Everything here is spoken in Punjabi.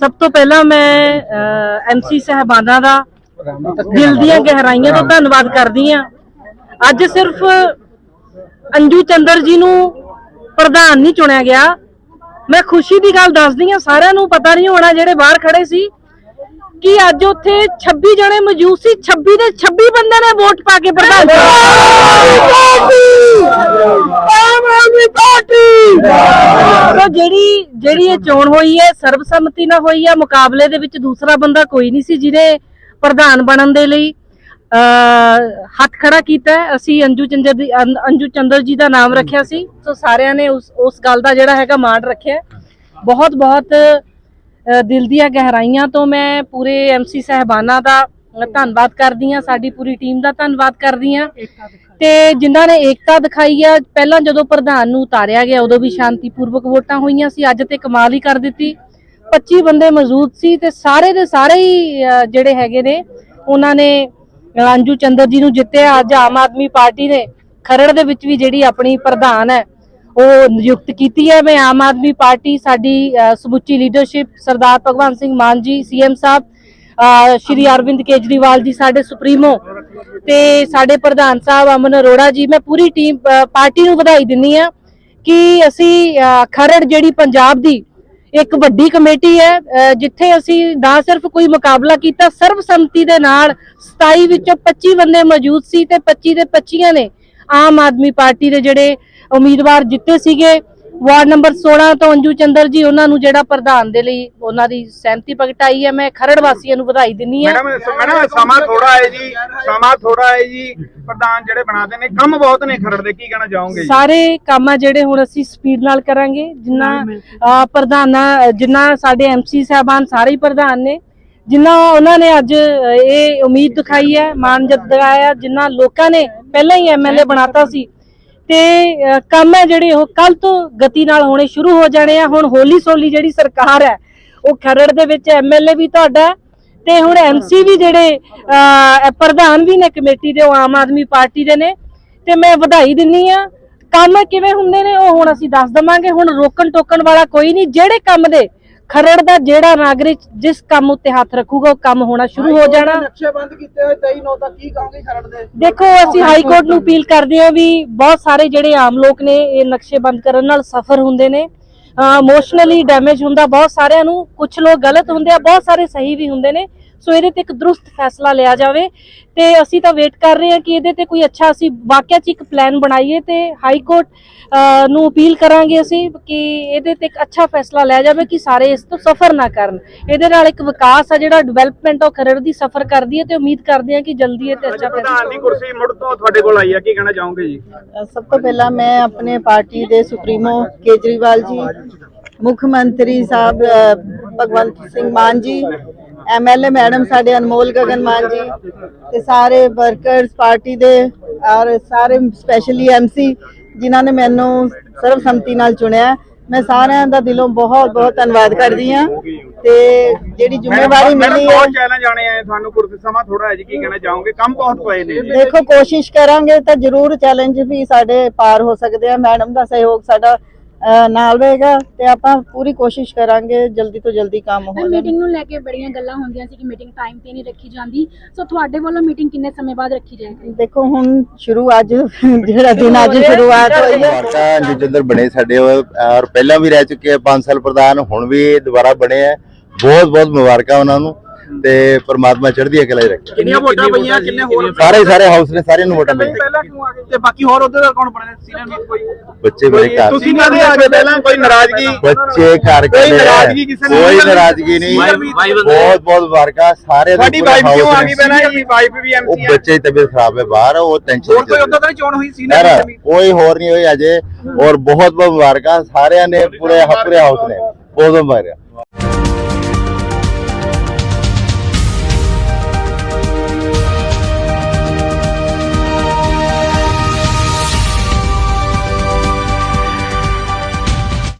ਸਭ ਤੋਂ ਪਹਿਲਾਂ ਮੈਂ ਐਮਸੀ ਸਹਿਬਾਨਾਂ ਦਾ ਦਿਲ ਦੀਆਂ ਗਹਿਰਾਈਆਂ ਤੋਂ ਧੰਨਵਾਦ ਕਰਦੀ ਹਾਂ। ਅੱਜ ਸਿਰਫ ਅੰਜੂ ਚੰਦਰ ਜੀ ਨੂੰ ਪ੍ਰਧਾਨ ਨਹੀਂ ਚੁਣਿਆ ਗਿਆ। ਮੈਂ ਖੁਸ਼ੀ ਦੀ ਗੱਲ ਦੱਸਦੀ ਹਾਂ, ਸਾਰਿਆਂ ਨੂੰ ਪਤਾ ਨਹੀਂ ਹੋਣਾ ਜਿਹੜੇ ਬਾਹਰ ਖੜੇ ਸੀ ਕਿ ਅੱਜ ਉੱਥੇ 26 ਜਣੇ ਮੌਜੂਦ ਸੀ। 26 ਦੇ 26 ਬੰਦਿਆਂ ਨੇ ਵੋਟ ਪਾ ਕੇ ਪ੍ਰਧਾਨ ਆਮ ਸੋ ਜਿਹੜੀ ਜਿਹੜੀ ਇਹ ਚੋਣ ਹੋਈ ਹੈ, ਸਰਬਸੰਮਤੀ ਨਾਲ ਹੋਈ ਹੈ ਮੁਕਾਬਲੇ ਦੇ ਵਿੱਚ ਦੂਸਰਾ ਬੰਦਾ ਕੋਈ ਨਹੀਂ ਸੀ ਜਿਹਨੇ ਪ੍ਰਧਾਨ ਬਣਨ ਦੇ ਲਈ ਹੱਥ ਖੜਾ ਕੀਤਾ। ਅਸੀਂ ਅੰਜੂ ਚੰਦਰ ਦੀ ਅੰਜੂ ਚੰਦਰ ਜੀ ਦਾ ਨਾਮ ਰੱਖਿਆ ਸੀ। ਸੋ ਸਾਰਿਆਂ ਨੇ ਉਸ ਉਸ ਗੱਲ ਦਾ ਜਿਹੜਾ ਹੈਗਾ ਮਾਣ ਰੱਖਿਆ। ਬਹੁਤ ਬਹੁਤ ਦਿਲ ਦੀਆਂ ਗਹਿਰਾਈਆਂ ਤੋਂ ਮੈਂ ਪੂਰੇ ਐਮਸੀ ਸਹਿਬਾਨਾਂ ਦਾ ਧੰਨਵਾਦ ਕਰਦੀ ਹਾਂ ਸਾਡੀ ਪੂਰੀ ਟੀਮ ਦਾ ਧੰਨਵਾਦ ਕਰਦੀ ਹਾਂ। ਤੇ ਜਿਨ੍ਹਾਂ ਨੇ ਏਕਤਾ ਦਿਖਾਈ ਆ ਪਹਿਲਾਂ ਜਦੋਂ ਪ੍ਰਧਾਨ ਨੂੰ ਉਤਾਰਿਆ ਗਿਆ ਉਦੋਂ ਵੀ ਸ਼ਾਂਤੀਪੂਰਵਕ ਵੋਟਾਂ ਹੋਈਆਂ ਸੀ ਅੱਜ ਤੇ ਕਮਾਲ ਹੀ ਕਰ ਦਿੱਤੀ। 25 ਬੰਦੇ ਮੌਜੂਦ ਸੀ ਤੇ ਸਾਰੇ ਦੇ ਸਾਰੇ ਹੀ ਜਿਹੜੇ ਹੈਗੇ ਨੇ ਉਹਨਾਂ ਨੇ ਅੰਜੂ ਚੰਦਰ ਜੀ ਨੂੰ ਜਿੱਤਿਆ ਅੱਜ ਆਮ ਆਦਮੀ ਪਾਰਟੀ ਨੇ ਖਰੜ ਦੇ ਵਿੱਚ ਵੀ ਜਿਹੜੀ ਆਪਣੀ ਪ੍ਰਧਾਨ ਹੈ ਉਹ ਨਿਯੁਕਤ ਕੀਤੀ ਹੈ। ਮੈਂ ਆਮ ਆਦਮੀ ਪਾਰਟੀ ਸਾਡੀ ਸਮੁੱਚੀ ਲੀਡਰਸ਼ਿਪ ਸਰਦਾਰ ਭਗਵੰਤ ਸਿੰਘ ਮਾਨ ਜੀ ਸੀਐਮ ਸਾਹਿਬ ਸ਼੍ਰੀ ਅਰਵਿੰਦ ਕੇਜਰੀਵਾਲ ਜੀ ਸਾਡੇ ਸੁਪਰੀਮੋ ਤੇ ਸਾਡੇ ਪ੍ਰਧਾਨ ਸਾਹਿਬ ਅਮਨ ਅਰੋੜਾ ਜੀ ਮੈਂ ਪੂਰੀ ਟੀਮ ਪਾਰਟੀ ਨੂੰ ਵਧਾਈ ਦਿੰਨੀ ਆ ਕਿ ਅਸੀਂ ਖਰੜ ਜਿਹੜੀ ਪੰਜਾਬ ਦੀ ਇੱਕ ਵੱਡੀ ਕਮੇਟੀ ਹੈ ਅ, ਜਿੱਥੇ ਅਸੀਂ ਨਾ ਸਿਰਫ ਕੋਈ ਮੁਕਾਬਲਾ ਕੀਤਾ ਸਰਬਸੰਮਤੀ ਦੇ ਨਾਲ 27 ਵਿੱਚੋਂ 25 ਬੰਦੇ ਮੌਜੂਦ ਸੀ ਤੇ 25 ਦੇ 25 ਨੇ ਆਮ ਆਦਮੀ ਪਾਰਟੀ ਦੇ ਜਿਹੜੇ ਉਮੀਦਵਾਰ ਜਿੱਤੇ ਸੀਗੇ। ਵਾਰਡ ਨੰਬਰ 16 ਤੋਂ ਅੰਜੂ ਚੰਦਰ ਜੀ ਉਹਨਾਂ ਨੂੰ ਜਿਹੜਾ ਪ੍ਰਧਾਨ ਦੇ ਲਈ ਉਹਨਾਂ ਦੀ ਸਹਿਮਤੀ ਪ੍ਰਗਟਾਈ ਹੈ। ਮੈਂ ਖਰੜ ਵਾਸੀਆਂ ਨੂੰ ਵਧਾਈ ਦਿੰਨੀ ਆ ਮੈਡਮ ਮੈਡਮ ਸਮਾਂ ਥੋੜਾ ਹੈ ਜੀ ਸਮਾਂ ਥੋੜਾ ਹੈ ਜੀ। ਪ੍ਰਧਾਨ ਜਿਹੜੇ ਬਣਾਦੇ ਨੇ ਕੰਮ ਬਹੁਤ ਨੇ ਖਰੜ ਦੇ ਕੀ ਕਹਿਣਾ ਚਾਹੋਗੇ ਜੀ? ਸਾਰੇ ਕੰਮ ਆ ਜਿਹੜੇ ਹੁਣ ਅਸੀਂ ਸਪੀਡ ਨਾਲ ਕਰਾਂਗੇ ਜਿੰਨਾ ਪ੍ਰਧਾਨਾਂ ਜਿੰਨਾ ਸਾਡੇ ਐਮਸੀ ਸਾਹਿਬਾਨ ਸਾਰੇ ਹੀ ਪ੍ਰਧਾਨ ਨੇ ਜਿੰਨਾ ਉਹਨਾਂ ਨੇ ਅੱਜ ਇਹ ਉਮੀਦ ਦਿਖਾਈ ਹੈ ਮਾਨ ਜਤਾਇਆ ਜਿੰਨਾ ਲੋਕਾਂ ਨੇ ਪਹਿਲਾਂ ਹੀ ਐਮਐਲਏ ਬਣਾਤਾ ਸੀ ਤੇ ਕੰਮ ਹੈ ਜਿਹੜੇ ਉਹ ਕੱਲ ਤੋਂ ਗਤੀ ਨਾਲ ਹੋਣੇ ਸ਼ੁਰੂ ਹੋ ਜਾਣੇ ਆ। ਹੁਣ ਹੋਲੀ ਸੋਲੀ ਜਿਹੜੀ ਸਰਕਾਰ ਹੈ, ਉਹ ਖਰੜ ਦੇ ਵਿੱਚ ਐਮਐਲਏ ਵੀ ਤੁਹਾਡਾ ਤੇ ਹੁਣ ਐਮਸੀ ਵੀ ਜਿਹੜੇ ਪ੍ਰਧਾਨ ਵੀ ਨੇ ਕਮੇਟੀ ਦੇ, ਉਹ ਆਮ ਆਦਮੀ ਪਾਰਟੀ ਦੇ ਨੇ। ਤੇ ਮੈਂ ਵਧਾਈ ਦਿੰਨੀ ਆ। ਕੰਮ ਕਿਵੇਂ ਹੁੰਦੇ ਨੇ, ਉਹ ਹੁਣ ਅਸੀਂ ਦੱਸ ਦਵਾਂਗੇ। ਹੁਣ ਰੋਕਣ ਟੋਕਣ ਵਾਲਾ ਕੋਈ ਨਹੀਂ। ਜਿਹੜੇ ਕੰਮ ਦੇ ਖਰੜ ਦਾ ਜਿਹੜਾ ਨਾਗਰਿਕ ਜਿਸ ਕੰਮ ਉੱਤੇ ਹੱਥ ਰੱਖੂਗਾ ਉਹ ਕੰਮ ਹੋਣਾ ਸ਼ੁਰੂ ਹੋ ਜਾਣਾ। ਨਕਸ਼ੇ ਬੰਦ ਕੀਤੇ ਹੋਏ 23 ਨੌ ਤੱਕ ਕੀ ਕਹੋਗੇ ਖਰੜ ਦੇ? ਦੇਖੋ ਅਸੀਂ ਹਾਈ ਕੋਰਟ ਨੂੰ ਅਪੀਲ ਕਰਦੇ ਹਾਂ ਵੀ ਬਹੁਤ ਸਾਰੇ ਜਿਹੜੇ ਆਮ ਲੋਕ ਨੇ ਇਹ ਨਕਸ਼ੇ ਬੰਦ ਕਰਨ ਨਾਲ ਸਫਰ ਹੁੰਦੇ ਨੇ। ਇਮੋਸ਼ਨਲੀ ਡੈਮੇਜ ਹੁੰਦਾ ਬਹੁਤ ਸਾਰਿਆਂ ਨੂੰ ਕੁਝ ਲੋਕ ਗਲਤ ਹੁੰਦੇ ਆ ਬਹੁਤ ਸਾਰੇ ਸਹੀ ਵੀ ਹੁੰਦੇ ਨੇ। ਸੋ ਇਹਦੇ ਤੇ ਇੱਕ ਦਰੁਸਤ ਫੈਸਲਾ ਲਿਆ ਜਾਵੇ ਤੇ ਅਸੀਂ ਤਾਂ ਵੇਟ ਕਰ ਰਹੇ ਹਾਂ ਕਿ ਇਹਦੇ ਤੇ ਕੋਈ ਅੱਛਾ ਅਸੀਂ ਵਾਕਿਆ ਚ ਇੱਕ ਪਲਾਨ ਬਣਾਈਏ ਤੇ ਹਾਈ ਕੋਰਟ ਨੂੰ ਅਪੀਲ ਕਰਾਂਗੇ ਅਸੀਂ ਕਿ ਇਹਦੇ ਤੇ ਇੱਕ ਅੱਛਾ ਫੈਸਲਾ ਲਿਆ ਜਾਵੇ ਕਿ ਸਾਰੇ ਇਸ ਤੋਂ ਸਫਰ ਨਾ ਕਰਨ। ਇਹਦੇ ਨਾਲ ਇੱਕ ਵਿਕਾਸ ਆ ਜਿਹੜਾ ਡਿਵੈਲਪਮੈਂਟ ਉਹ ਖਰੜ ਦੀ ਸਫਰ ਕਰਦੀ ਹੈ ਤੇ ਉਮੀਦ ਕਰਦੇ ਹਾਂ ਕਿ ਜਲਦੀ ਇਹ ਤੇ ਅੱਛਾ ਫੈਸਲਾ ਪ੍ਰਧਾਨ ਦੀ ਕੁਰਸੀ ਮੁੜ ਤੋਂ ਤੁਹਾਡੇ ਕੋਲ ਆਈ ਹੈ ਕੀ ਕਹਿਣਾ ਚਾਹੋਗੇ ਜੀ? ਸਭ ਤੋਂ ਪਹਿਲਾਂ ਮੈਂ ਆਪਣੇ ਪਾਰਟੀ ਦੇ ਸੁਪਰੀਮੋ ਕੇਜਰੀਵਾਲ ਜੀ ਮੁੱਖ ਮੰਤਰੀ ਸਾਹਿਬ ਭਗਵੰਤ ਸਿੰਘ ਮਾਨ ਜੀ ਐਮਐਲਏ ਮੈਡਮ ਸਾਡੇ ਅਨਮੋਲ ਗਗਨ ਮਾਨ ਜੀ ਤੇ ਸਾਰੇ ਵਰਕਰਸ ਪਾਰਟੀ ਦੇ ਔਰ ਸਾਰੇ ਸਪੈਸ਼ਲੀ ਐਮਸੀ ਜਿਨ੍ਹਾਂ ਨੇ ਮੈਨੂੰ ਸਰਬਸੰਮਤੀ ਨਾਲ ਚੁਣਿਆ। ਮੈਂ ਸਾਰਿਆਂ ਦਾ ਦਿਲੋਂ ਬਹੁਤ ਬਹੁਤ ਧੰਨਵਾਦ ਕਰਦੀ ਹਾਂ ਤੇ ਜਿਹੜੀ ਜ਼ਿੰਮੇਵਾਰੀ ਮਿਲੀ ਹੈ ਬਹੁਤ ਚੈਲੰਜ ਆਣੇ ਆ ਤੁਹਾਨੂੰ ਕੁਰਸੀ ਸਮਾਂ ਥੋੜਾ ਹੈ ਜੀ ਕੀ ਕਹਿਣਾ ਚਾਹੋਗੇ? ਕੰਮ ਬਹੁਤ ਪਏ ਨੇ ਦੇਖੋ ਕੋਸ਼ਿਸ਼ ਕਰਾਂਗੇ ਤਾਂ ਜ਼ਰੂਰ ਚੈਲੰਜ ਵੀ ਸਾਡੇ ਪਾਰ ਹੋ ਸਕਦੇ ਆ। ਮੈਡਮ ਦਾ ਸਹਿਯੋਗ ਸਾਡਾ ਨਾਲ ਰਹੇਗਾ ਤੇ ਆਪਾਂ ਪੂਰੀ ਕੋਸ਼ਿਸ਼ ਕਰਾਂਗੇ ਜਲਦੀ ਤੋਂ ਜਲਦੀ ਕੰਮ ਹੋ ਜਾਵੇ ਮੀਟਿੰਗ ਨੂੰ ਲੈ ਕੇ ਬੜੀਆਂ ਗੱਲਾਂ ਹੁੰਦੀਆਂ ਸੀ ਕਿ ਮੀਟਿੰਗ ਟਾਈਮ ਤੇ ਨਹੀਂ ਰੱਖੀ ਜਾਂਦੀ। ਸੋ ਤੁਹਾਡੇ ਵੱਲੋਂ ਮੀਟਿੰਗ ਕਿੰਨੇ ਸਮੇਂ ਬਾਅਦ ਰੱਖੀ ਜਾਏਗੀ? ਦੇਖੋ ਹੁਣ ਸ਼ੁਰੂ ਅੱਜ ਜਿਹੜਾ ਦਿਨ ਅੱਜ ਸ਼ੁਰੂਆਤ ਹੋਈ ਹੈ। ਮਾਰਕਾ ਜੁਜਿੰਦਰ ਬਣੇ ਸਾਡੇ ਔਰ ਪਹਿਲਾਂ ਵੀ ਰਹਿ ਚੁੱਕੇ ਆ 5 ਸਾਲ ਪ੍ਰਧਾਨ ਹੁਣ ਵੀ ਦੁਬਾਰਾ ਬਣੇ ਆ। ਬਹੁਤ ਬਹੁਤ ਮੁਬਾਰਕਾਂ ਉਹਨਾਂ ਨੂੰ। ਤੇ ਪ੍ਰਮਾਤਮਾ ਚੜ੍ਹਦੀ ਕਲਾ ਹੀ ਰੱਖੇ। ਕਿੰਨੀਆਂ ਵੋਟਾਂ ਪਈਆਂ ਕਿੰਨੇ ਹੋਰ ਸਾਰੇ ਸਾਰੇ ਹਾਊਸ ਨੇ ਸਾਰਿਆਂ ਨੂੰ ਵੋਟਾਂ ਪਾਈਆਂ। ਪਹਿਲਾਂ ਕਿਉਂ ਆ ਗਏ ਤੇ ਬਾਕੀ ਹੋਰ ਦਾ ਕੌਣ ਬਣੇ? ਸੀਨੀਅਰ ਲੀਡ ਕੋਈ ਬੱਚੇ ਬੜੇ ਘਰ। ਤੁਸੀਂ ਕਦੇ ਆ ਗਏ ਪਹਿਲਾਂ ਕੋਈ ਨਾਰਾਜ਼ਗੀ? ਬੱਚੇ ਘਰ ਕੋਈ। ਨਾਰਾਜ਼ਗੀ ਕਿਸੇ ਨੂੰ ਕੋਈ ਨਹੀਂ? ਨਾਰਾਜ਼ਗੀ ਨਹੀਂ। ਬਹੁਤ ਬਹੁਤ ਮੁਬਾਰਕਾਂ ਸਾਰੇ ਦੇ ਪੂਰੇ ਵਾਈਫ ਕਿਉਂ ਆ ਨੇ। ਗਈ ਪਹਿਲਾਂ ਜੀ? ਵਾਈਫ ਵੀ ਉਹ ਐਮਸੀ ਹੈ ਬੱਚੇ ਦੀ ਤਬੀਅਤ ਖਰਾਬ ਹੈ ਬਾਹਰ ਉਹ ਟੈਨਸ਼ਨ ਹੋਰ ਕੋਈ ਉਦੋਂ ਤਾਂ ਚੋਣ ਹੋਈ ਸੀਨੀਅਰ ਕੋਈ ਹੋਰ ਨਹੀਂ ਹੋਈ ਅਜੇ। ਔਰ ਬਹੁਤ ਬਹੁਤ ਮੁਬਾਰਕਾਂ ਸਾਰਿਆਂ ਨੇ ਪੂਰੇ ਪੂਰੇ ਹਾਊਸ ਨੇ। ਬਹੁਤ ਬਹੁਤ ਮੁਬਾਰਕਾਂ।